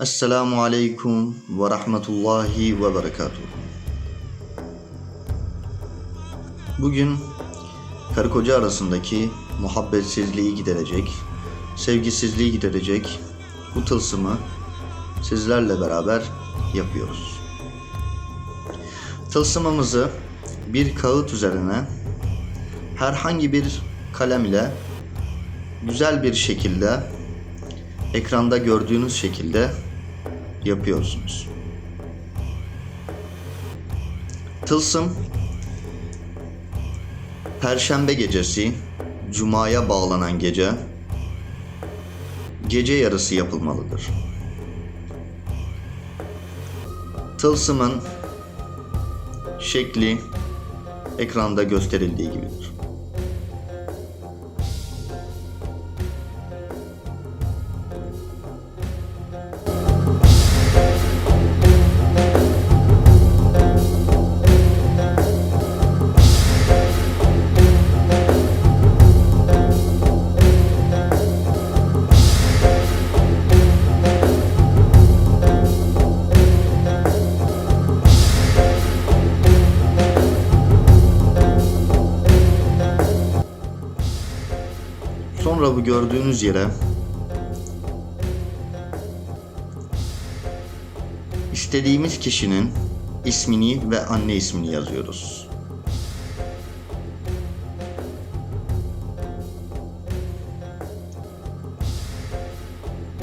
Esselamu Aleyküm ve Rahmetullahi ve Berekatuhu. Bugün karı koca arasındaki muhabbetsizliği giderecek, sevgisizliği giderecek bu tılsımı sizlerle beraber yapıyoruz. Tılsımımızı bir kağıt üzerine herhangi bir kalem ile güzel bir şekilde ekranda gördüğünüz şekilde yapıyorsunuz. Tılsım Perşembe gecesi Cuma'ya bağlanan gece gece yarısı yapılmalıdır. Tılsımın şekli ekranda gösterildiği gibidir. Sonra bu gördüğünüz yere istediğimiz kişinin ismini ve anne ismini yazıyoruz.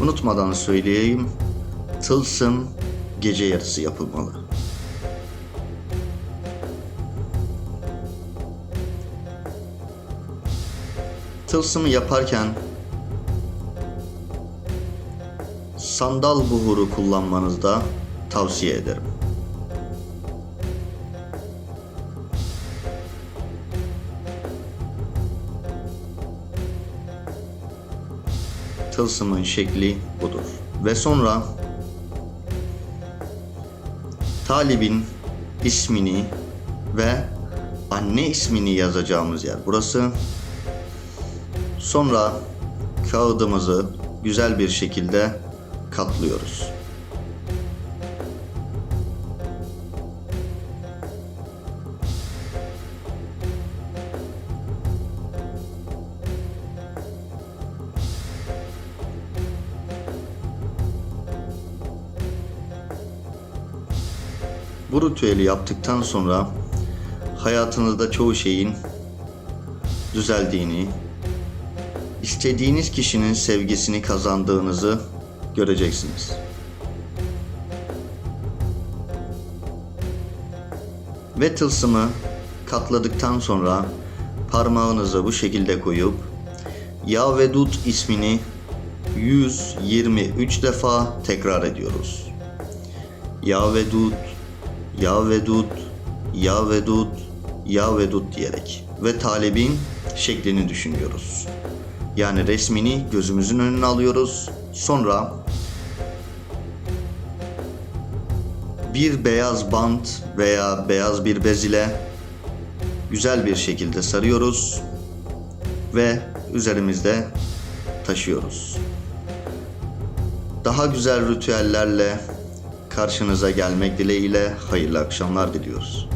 Unutmadan söyleyeyim. Tılsım gece yarısı yapılmalı. Tılsımı yaparken sandal buhuru kullanmanızı da tavsiye ederim. Tılsımın şekli budur. Ve sonra talibin ismini ve anne ismini yazacağımız yer burası. Sonra kağıdımızı güzel bir şekilde katlıyoruz. Bu ritüeli yaptıktan sonra hayatınızda çoğu şeyin düzeldiğini, istediğiniz kişinin sevgisini kazandığınızı göreceksiniz. Ve tılsımı katladıktan sonra parmağınızı bu şekilde koyup Ya Vedud ismini 123 defa tekrar ediyoruz. Ya Vedud, Ya Vedud, Ya Vedud, Ya Vedud diyerek ve talibin şeklini düşünüyoruz. Yani resmini gözümüzün önüne alıyoruz. Sonra bir beyaz bant veya beyaz bir bez ile güzel bir şekilde sarıyoruz ve üzerimizde taşıyoruz. Daha güzel ritüellerle karşınıza gelmek dileğiyle hayırlı akşamlar diliyoruz.